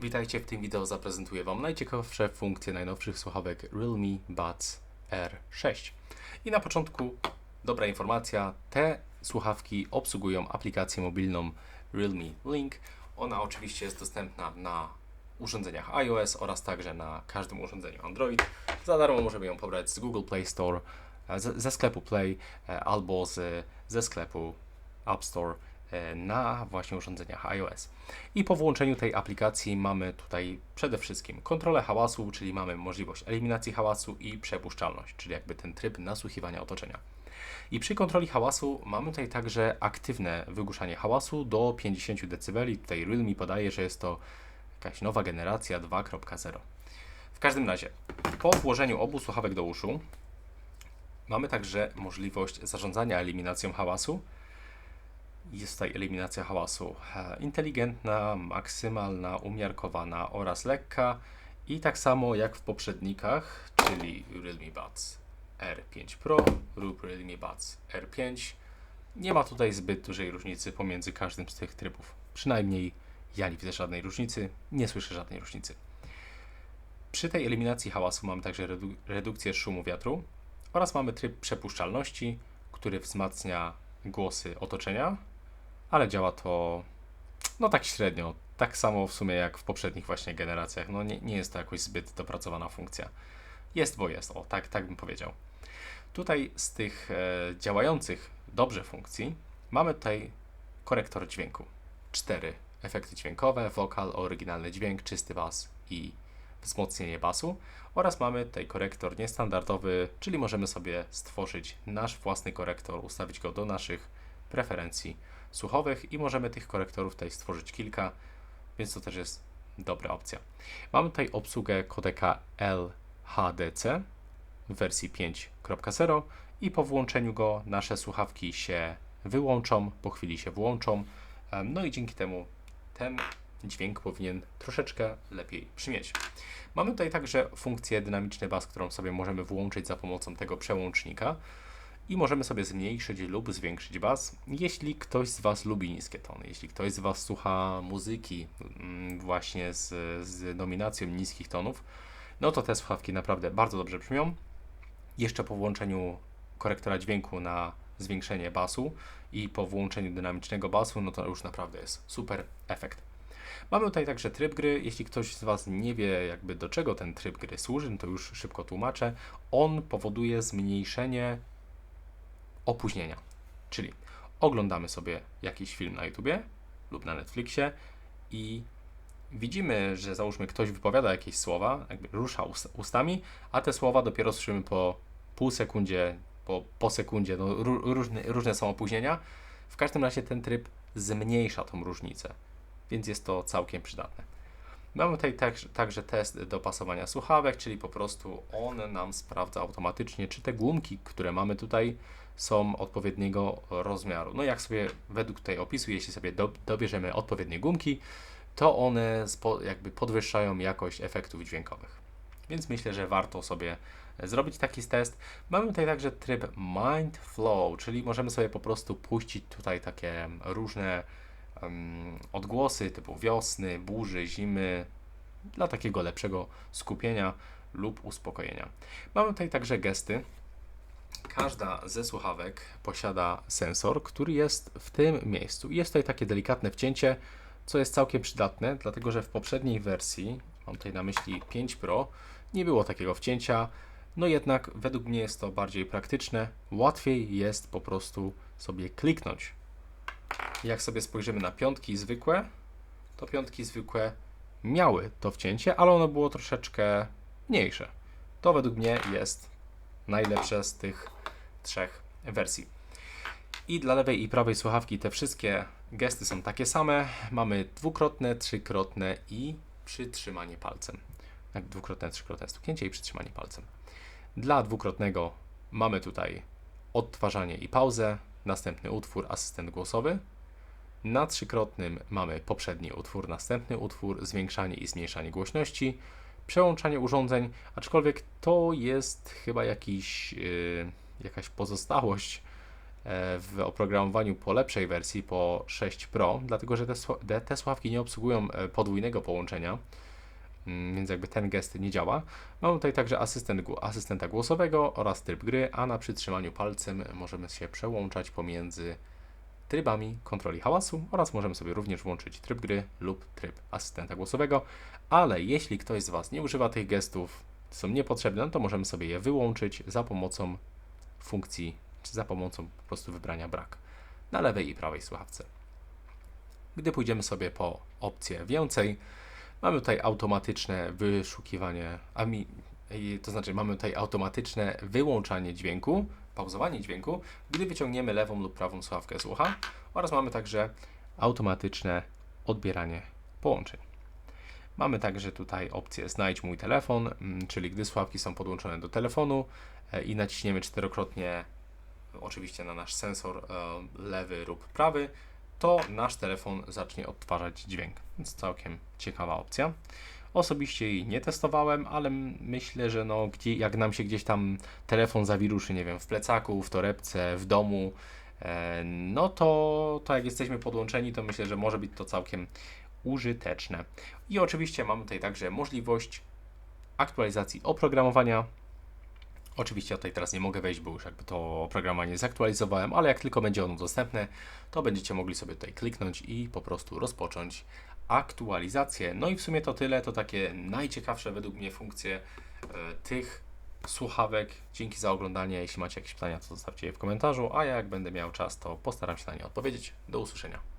Witajcie, w tym wideo zaprezentuję Wam najciekawsze funkcje najnowszych słuchawek Realme Buds R6. I na początku dobra informacja, te słuchawki obsługują aplikację mobilną Realme Link. Ona oczywiście jest dostępna na urządzeniach iOS oraz także na każdym urządzeniu Android. Za darmo możemy ją pobrać z Google Play Store, ze, sklepu Play e, albo z, ze sklepu App Store na właśnie urządzeniach iOS. I po włączeniu tej aplikacji mamy tutaj przede wszystkim kontrolę hałasu, czyli mamy możliwość eliminacji hałasu i przepuszczalność, czyli jakby ten tryb nasłuchiwania otoczenia. I przy kontroli hałasu mamy tutaj także aktywne wygłuszanie hałasu do 50 dB. Tutaj Realme podaje, że jest to jakaś nowa generacja 2.0. W każdym razie, po włożeniu obu słuchawek do uszu mamy także możliwość zarządzania eliminacją hałasu. Jest tutaj eliminacja hałasu e, inteligentna, maksymalna, umiarkowana oraz lekka. I tak samo jak w poprzednikach, czyli Realme Buds R5 Pro lub Realme Buds R5. Nie ma tutaj zbyt dużej różnicy pomiędzy każdym z tych trybów. Przynajmniej ja nie widzę żadnej różnicy, nie słyszę żadnej różnicy. Przy tej eliminacji hałasu mamy także redu- redukcję szumu wiatru oraz mamy tryb przepuszczalności, który wzmacnia głosy otoczenia, ale działa to no tak średnio, tak samo w sumie jak w poprzednich właśnie generacjach. No nie, nie jest to jakoś zbyt dopracowana funkcja. Jest, bo jest, o tak, tak bym powiedział. Tutaj z tych e, działających dobrze funkcji mamy tutaj korektor dźwięku. Cztery efekty dźwiękowe, wokal, oryginalny dźwięk, czysty bas i wzmocnienie basu oraz mamy tutaj korektor niestandardowy, czyli możemy sobie stworzyć nasz własny korektor, ustawić go do naszych preferencji słuchowych i możemy tych korektorów tutaj stworzyć kilka, więc to też jest dobra opcja. Mamy tutaj obsługę kodeka LHDC w wersji 5.0 i po włączeniu go nasze słuchawki się wyłączą, po chwili się włączą, no i dzięki temu ten dźwięk powinien troszeczkę lepiej brzmieć. Mamy tutaj także funkcję dynamiczny bas, którą sobie możemy włączyć za pomocą tego przełącznika i możemy sobie zmniejszyć lub zwiększyć bas, jeśli ktoś z Was lubi niskie tony, jeśli ktoś z Was słucha muzyki mm, właśnie z, z dominacją niskich tonów, no to te słuchawki naprawdę bardzo dobrze brzmią. Jeszcze po włączeniu korektora dźwięku na zwiększenie basu i po włączeniu dynamicznego basu, no to już naprawdę jest super efekt. Mamy tutaj także tryb gry. Jeśli ktoś z Was nie wie, jakby do czego ten tryb gry służy, no to już szybko tłumaczę. On powoduje zmniejszenie opóźnienia. Czyli oglądamy sobie jakiś film na YouTubie lub na Netflixie i widzimy, że załóżmy ktoś wypowiada jakieś słowa, jakby rusza ust- ustami, a te słowa dopiero słyszymy po pół sekundzie, po, po sekundzie, no, ró- różne, różne są opóźnienia. W każdym razie ten tryb zmniejsza tą różnicę, więc jest to całkiem przydatne. Mamy tutaj także, także test dopasowania słuchawek, czyli po prostu on nam sprawdza automatycznie, czy te gumki, które mamy tutaj, są odpowiedniego rozmiaru. No jak sobie według tej opisu, jeśli sobie do, dobierzemy odpowiednie gumki, to one jakby podwyższają jakość efektów dźwiękowych. Więc myślę, że warto sobie zrobić taki test. Mamy tutaj także tryb Mind Flow, czyli możemy sobie po prostu puścić tutaj takie różne odgłosy typu wiosny, burzy, zimy, dla takiego lepszego skupienia lub uspokojenia. Mamy tutaj także gesty. Każda ze słuchawek posiada sensor, który jest w tym miejscu. Jest tutaj takie delikatne wcięcie, co jest całkiem przydatne, dlatego że w poprzedniej wersji, mam tutaj na myśli 5 Pro, nie było takiego wcięcia. No jednak według mnie jest to bardziej praktyczne. Łatwiej jest po prostu sobie kliknąć. Jak sobie spojrzymy na piątki zwykłe, to piątki zwykłe miały to wcięcie, ale ono było troszeczkę mniejsze. To według mnie jest najlepsze z tych trzech wersji. I dla lewej i prawej słuchawki te wszystkie gesty są takie same. Mamy dwukrotne, trzykrotne i przytrzymanie palcem. Jak dwukrotne, trzykrotne stuknięcie i przytrzymanie palcem. Dla dwukrotnego mamy tutaj odtwarzanie i pauzę, następny utwór, asystent głosowy. Na trzykrotnym mamy poprzedni utwór, następny utwór, zwiększanie i zmniejszanie głośności, przełączanie urządzeń, aczkolwiek to jest chyba jakiś, yy, jakaś pozostałość w oprogramowaniu po lepszej wersji, po 6 Pro, dlatego że te, te- słuchawki nie obsługują e, podwójnego połączenia, mm, więc jakby ten gest nie działa. Mamy tutaj także asystent, asystenta głosowego oraz tryb gry, a na przytrzymaniu palcem możemy się przełączać pomiędzy trybami kontroli hałasu oraz możemy sobie również włączyć tryb gry lub tryb asystenta głosowego, ale jeśli ktoś z Was nie używa tych gestów, są niepotrzebne, no to możemy sobie je wyłączyć za pomocą funkcji, czy za pomocą po prostu wybrania brak na lewej i prawej słuchawce. Gdy pójdziemy sobie po opcję więcej, mamy tutaj automatyczne wyszukiwanie, a mi, i- to znaczy mamy tutaj automatyczne wyłączanie dźwięku, pauzowanie dźwięku, gdy wyciągniemy lewą lub prawą słuchawkę z ucha oraz mamy także automatyczne odbieranie połączeń. Mamy także tutaj opcję znajdź mój telefon, mm, czyli gdy słuchawki są podłączone do telefonu e, i naciśniemy czterokrotnie oczywiście na nasz sensor e, lewy lub prawy, to nasz telefon zacznie odtwarzać dźwięk. Więc całkiem ciekawa opcja. Osobiście jej nie testowałem, ale myślę, że no, gdzie, jak nam się gdzieś tam telefon zawiruszy, nie wiem, w plecaku, w torebce, w domu, e, no to, to jak jesteśmy podłączeni, to myślę, że może być to całkiem użyteczne. I oczywiście mamy tutaj także możliwość aktualizacji oprogramowania. Oczywiście tutaj teraz nie mogę wejść, bo już jakby to oprogramowanie zaktualizowałem, ale jak tylko będzie ono dostępne, to będziecie mogli sobie tutaj kliknąć i po prostu rozpocząć aktualizację. No i w sumie to tyle, to takie najciekawsze według mnie funkcje e, tych słuchawek. Dzięki za oglądanie. Jeśli macie jakieś pytania, to zostawcie je w komentarzu, a ja jak będę miał czas, to postaram się na nie odpowiedzieć. Do usłyszenia.